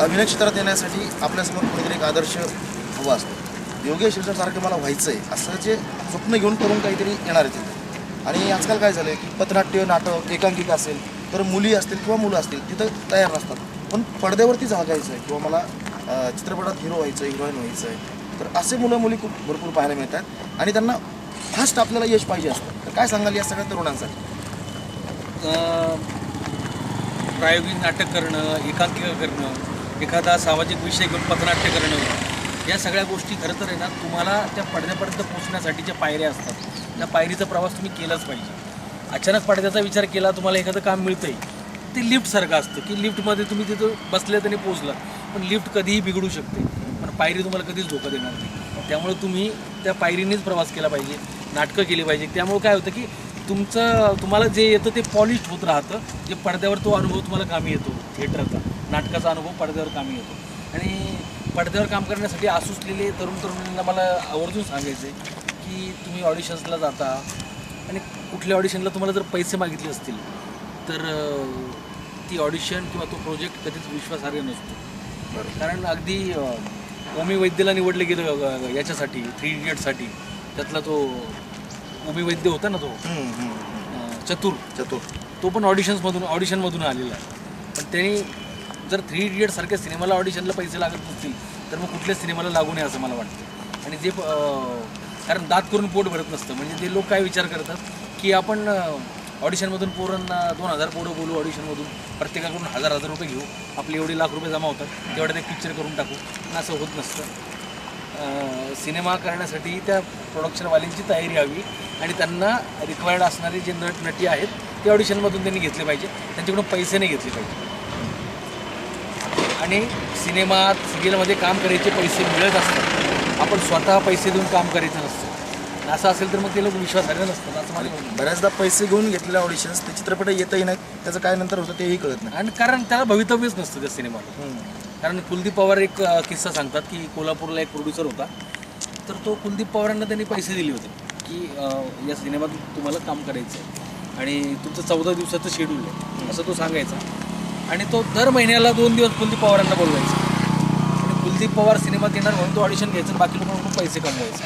अभिनय क्षेत्रात येण्यासाठी आपल्यासमोर कुणीतरी एक आदर्श हवा असतो. योगेश सारखं मला व्हायचं आहे असं जे स्वप्न घेऊन करून काहीतरी येणार आहे तिथे. आणि आजकाल काय झालं की पथनाट्य नाटक एकांकिका असेल तर मुली असतील किंवा मुलं असतील तिथं तयार नसतात. पण पडद्यावरती झागायचं आहे किंवा मला चित्रपटात हिरो व्हायचं आहे हिरोईन व्हायचं आहे तर असे मुलं मुली खूप भरपूर पाहायला मिळतात. आणि त्यांना फास्ट आपल्याला यश पाहिजे असतं. तर काय सांगाल या सगळ्या तरुणांसाठी प्रायोगिक नाटक करणं एकांकिका करणं एखादा सामाजिक विषय घेऊन पथनाट्य करणं. या सगळ्या गोष्टी खरं तर आहे ना तुम्हाला त्या पडद्यापर्यंत पोहोचण्यासाठीच्या पायऱ्या असतात त्या पायरीचा प्रवास तुम्ही केलाच पाहिजे. अचानक पडद्याचा विचार केला तुम्हाला एखादं काम मिळतंय. ते लिफ्टसारखं असतं की लिफ्टमध्ये तुम्ही तिथं बसले आणि पोचला पण लिफ्ट कधीही बिघडू शकते. पण पायरी तुम्हाला कधीच धोका देणार नाही. त्यामुळे तुम्ही त्या पायरीनेच प्रवास केला पाहिजे नाटकं केली पाहिजे. त्यामुळे काय होतं की तुमचं तुम्हाला जे येतं ते पॉलिश होत राहतं. जे पडद्यावर तो अनुभव तुम्हाला कामी येतो थिएटरचा नाटकाचा अनुभव पडद्यावर कामी येतो. आणि पडद्यावर काम करण्यासाठी आसुसलेले तरुण तरुणींना मला आवर्जून सांगायचं की तुम्ही ऑडिशन्सला जाता. आणि कुठल्या ऑडिशनला तुम्हाला जर पैसे मागितले असतील तर ती ऑडिशन किंवा तो प्रोजेक्ट कधीच विश्वासार्ह नसतो. कारण अगदी ओमी वैद्यला निवडलं गेलं याच्यासाठी थ्री इडियटसाठी त्यातला तो ओमी वैद्य होता ना तो? चतुर. चतुर. तो पण ऑडिशन्समधून ऑडिशनमधून आलेला. आहे पण त्यांनी जर थ्री इडियटसारख्या सिनेमाला ऑडिशनला पैसे लागत नसतील तर मग कुठल्याच सिनेमाला लागू नये असं मला वाटतं. आणि जे कारण दात करून पोट भरत नसतं म्हणजे ते लोक काय विचार करतात की आपण ऑडिशनमधून पोरांना दोन हजार पोरं बोलू ऑडिशनमधून प्रत्येकाकडून हजार हजार रुपये घेऊ आपले एवढे लाख रुपये जमा होतात तेवढ्यात एक पिक्चर करून टाकू पण असं होत नसतं. सिनेमा करण्यासाठी त्या प्रोडक्शनवाल्यांची तयारी हवी आणि त्यांना रिक्वायर्ड असणारे जे नट नटी आहेत ते ऑडिशनमधून त्यांनी घेतले पाहिजे त्यांच्याकडून पैसे नाही घेतले पाहिजे. आणि सिनेमात सिरियलमध्ये काम करायचे पैसे मिळत असतात. आपण स्वतः पैसे देऊन काम करायचं नसतं. असं असेल तर मग ते लोक विश्वासार्ह नसतात असं मला. बऱ्याचदा पैसे घेऊन घेतलेले ऑडिशन्स ते चित्रपट येतही नाही त्याचं काय नंतर होतं तेही कळत नाही. आणि कारण त्याला भवितव्यच नसतं त्या सिनेमाला. कारण कुलदीप पवार एक किस्सा सांगतात की कोल्हापूरला एक प्रोड्युसर होता. तर तो कुलदीप पवारांना त्यांनी पैसे दिले होते की या सिनेमात तुम्हाला काम करायचं आहे आणि तुमचं चौदा दिवसाचं शेड्यूल आहे. असं तो सांगायचा. आणि तो दर महिन्याला दोन दिवस कुलदीप पवारांना बोलवायचा. आणि कुलदीप पवार सिनेमात येणार म्हणून तो ऑडिशन घ्यायचा आणि बाकी लोकांकडून पैसे कमवायचे.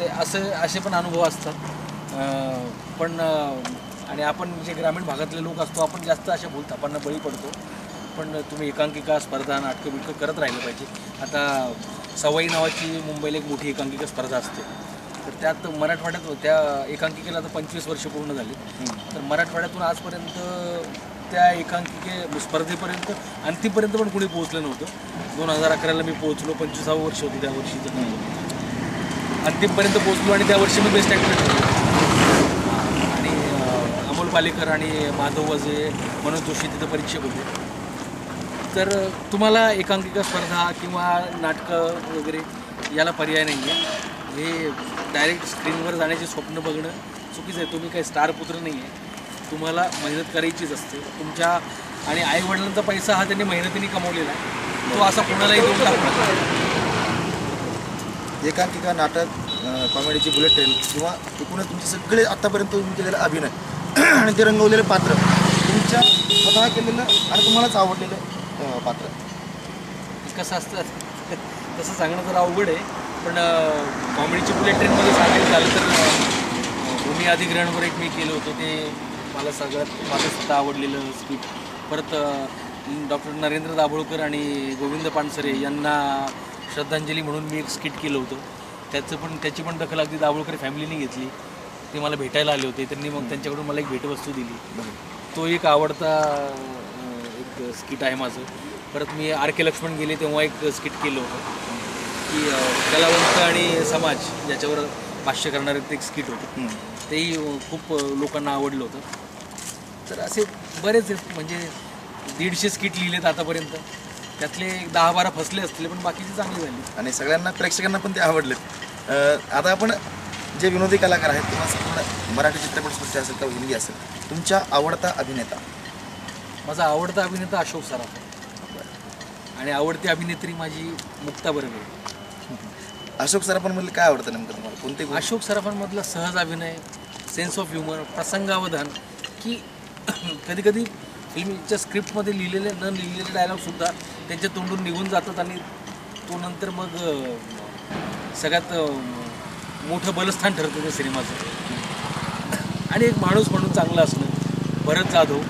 ते असं असे पण अनुभव असतात. पण आणि आपण जे ग्रामीण भागातले लोक असतो आपण जास्त अशा भूलथापांना बळी पडतो. पण तुम्ही एकांकिका स्पर्धा नाटकं बिटकं करत राहिलं पाहिजे. आता सवाई नावाची मुंबईला एक मोठी एकांकिका स्पर्धा असते. तर त्यात मराठवाड्यात त्या एकांकिकेला आता पंचवीस वर्ष पूर्ण झाली. तर मराठवाड्यातून आजपर्यंत त्या एकांकिके स्पर्धेपर्यंत अंतिमपर्यंत पण कुणी पोहोचलं नव्हतं. दोन हजार अकराला मी पोहोचलो पंचवीसावं वर्ष होतं त्या वर्षीचं अंतिमपर्यंत पोहोचलो आणि त्या वर्षी मी बेस्ट ॲक्टर आणि अमोल पालेकर आणि माधव वजे मनोज जोशी तिथं परीक्षक होते. तर तुम्हाला एकांकिका स्पर्धा किंवा नाटकं वगैरे याला पर्याय नाही आहे हे डायरेक्ट स्क्रीनवर जाण्याचे स्वप्न बघणं चुकीचं आहे. तुम्ही काही स्टार पुत्र नाही आहे तुम्हाला मेहनत करायचीच असते. तुमच्या आणि आईवडिलांचा पैसा हा त्यांनी मेहनतीने कमवलेला आहे. तो असा कोणालाही देऊन टाकणार एकांकिका नाटक कॉमेडीची बुलेट ट्रेन किंवा एकूणच तुमचे सगळे आत्तापर्यंत तुम्ही केलेले अभिनय आणि ते रंगवलेले पात्र तुमच्या स्वतः केलेलं आणि तुम्हालाच आवडलेलं पात्र. कसं असतं तसं सांगणं तर अवघड आहे पण कॉमेडीची बुलेट ट्रेनमध्ये सांगायचं झालं तर भूमी अधिग्रहणवर एक मी केलं होतं ते मला सगळ्यात मला सुद्धा आवडलेलं स्किट परत डॉक्टर नरेंद्र दाभोळकर आणि गोविंद पानसरे यांना श्रद्धांजली म्हणून मी एक स्किट केलं होतं. त्याचं पण त्याची पण दखल अगदी दाभोळकर फॅमिलीने घेतली. ते मला भेटायला आले होते. त्यांनी मग त्यांच्याकडून मला एक भेटवस्तू दिली. तो एक आवडता एक स्किट आहे माझं. परत मी आर के लक्ष्मण गेले तेव्हा एक स्किट केलं होतं. की कलावंत आणि समाज याच्यावर भाष्य करणारं ते एक स्किट होतं. तेही खूप लोकांना आवडलं होतं. तर असे बरेच आहेत म्हणजे दीडशे स्किट लिहिलेत आतापर्यंत. त्यातले एक दहा बारा फसले असतील पण बाकीचे चांगले झाले. आणि सगळ्यांना प्रेक्षकांना पण ते आवडलेत. आता आपण जे विनोदी कलाकार आहेत किंवा संपूर्ण मराठी चित्रपटसृष्टी असेल किंवा हिंदी असेल तुमच्या आवडता अभिनेता? माझा आवडता अभिनेता अशोक सराफ. आणि आवडती अभिनेत्री माझी मुक्ता बर्वे. अशोक सराफांमधलं काय आवडतं नेमकं तुम्हाला कोणते गुण? अशोक सराफांमधला सहज अभिनय सेन्स ऑफ ह्युमर प्रसंगावधान की कधी कधी फिल्मच्या स्क्रिप्टमध्ये लिहिलेले न लिहिलेले डायलॉगसुद्धा त्यांच्या तोंडून निघून जातात आणि तो नंतर मग अं, सगळ्यात अं, मोठं बलस्थान ठरतं त्या सिनेमाचं आणि एक माणूस म्हणून चांगला असणं भरत जाधव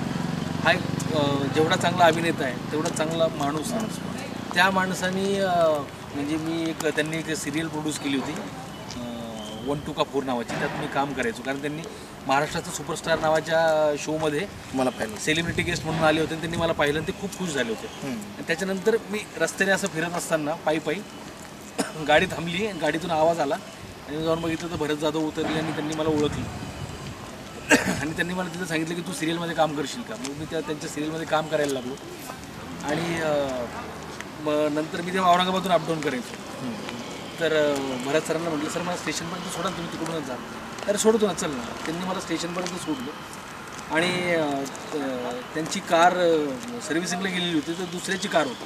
हा एक अं, जेवढा चांगला अभिनेता आहे तेवढा चांगला माणूस आहे. त्या माणसाने अं, म्हणजे मी एक त्यांनी एक सिरियल प्रोड्यूस केली होती वन टू का फोर नावाची. त्यात मी काम करायचो. कारण त्यांनी महाराष्ट्राचं सुपरस्टार नावाच्या शोमध्ये मला पाहिलं. सेलिब्रिटी गेस्ट म्हणून आले होते आणि त्यांनी मला पाहिलं आणि ते खूप खुश झाले होते. आणि त्याच्यानंतर मी रस्त्याने असं फिरत असताना पायी पायी गाडी थांबली. गाडीतून आवाज आला. आणि जाऊन बघितलं तर भरत जाधव उतरले आणि त्यांनी मला ओळखलं. आणि त्यांनी मला तिथं सांगितलं की तू सिरियलमध्ये काम करशील का? मग मी त्या त्यांच्या सिरियलमध्ये काम करायला लागलो. आणि मग नंतर मी तेव्हा औरंगाबादून अपडाऊन करायचो. तर भरत सरांना म्हटलं सर मला स्टेशनपर्यंत सोडा तुम्ही तिकडूनच जा. तर सोडतो ना चल ना. त्यांनी मला स्टेशनपर्यंत सोडलं. आणि त्यांची कार सर्व्हिसिंगला गेलेली होती तर दुसऱ्याची कार होती.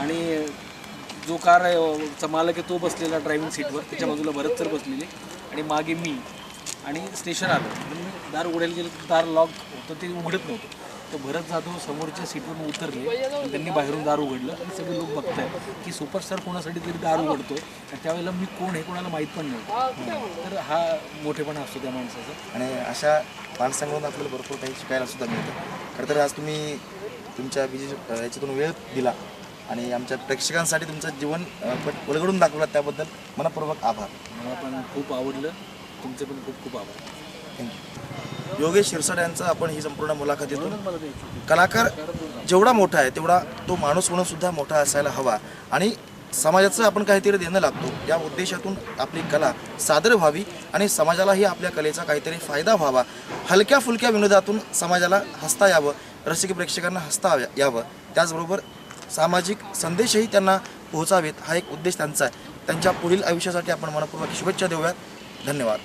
आणि जो कार चा मालक आहे तो बसलेला ड्रायव्हिंग सीटवर त्याच्या बाजूला भरत सर बसलेले. आणि मागे मी. आणि स्टेशन आलं. म्हणून मी दार उघडायला गेलं तर दार लॉक होतं ते उघडत नव्हतं. तर भरत जाधव समोरच्या सीटवरून उतरले त्यांनी बाहेरून दार उघडलं. आणि सगळे लोक बघताय की सुपरस्टार कोणासाठी तरी दार उघडतोय आणि त्यावेळेला मी कोण हे कोणाला माहीत पण नव्हतं. तर हा मोठेपणा असतो त्या माणसाचा. आणि अशा माणसांकडून आपल्याला भरपूर काही शिकायला सुद्धा मिळतं. खरं तर आज तुम्ही तुमच्या बिजी याच्यातून वेळ दिला आणि आमच्या प्रेक्षकांसाठी तुमचं जीवन उलगडून दाखवलं त्याबद्दल मनपूर्वक आभार. मला पण खूप आवडलं. तुमचे पण खूप खूप आभार. थँक्यू योगेश शिरसाट यांचं आपण ही संपूर्ण मुलाखतीतून कलाकार जेवढा मोठा आहे तेवढा तो माणूस म्हणून सुद्धा मोठा असायला हवा. आणि समाजाचं आपण काहीतरी देणं लागतो. या उद्देशातून आपली कला सादर व्हावी आणि समाजालाही आपल्या कलेचा काहीतरी फायदा व्हावा. हलक्या फुलक्या विनोदातून समाजाला हसता यावं रसिक प्रेक्षकांना हसता यावं. त्याचबरोबर सामाजिक संदेशही त्यांना पोहोचावेत हा एक उद्देश त्यांचा आहे. त्यांच्या पुढील आयुष्यासाठी आपण मनपूर्वक शुभेच्छा देऊयात. धन्यवाद.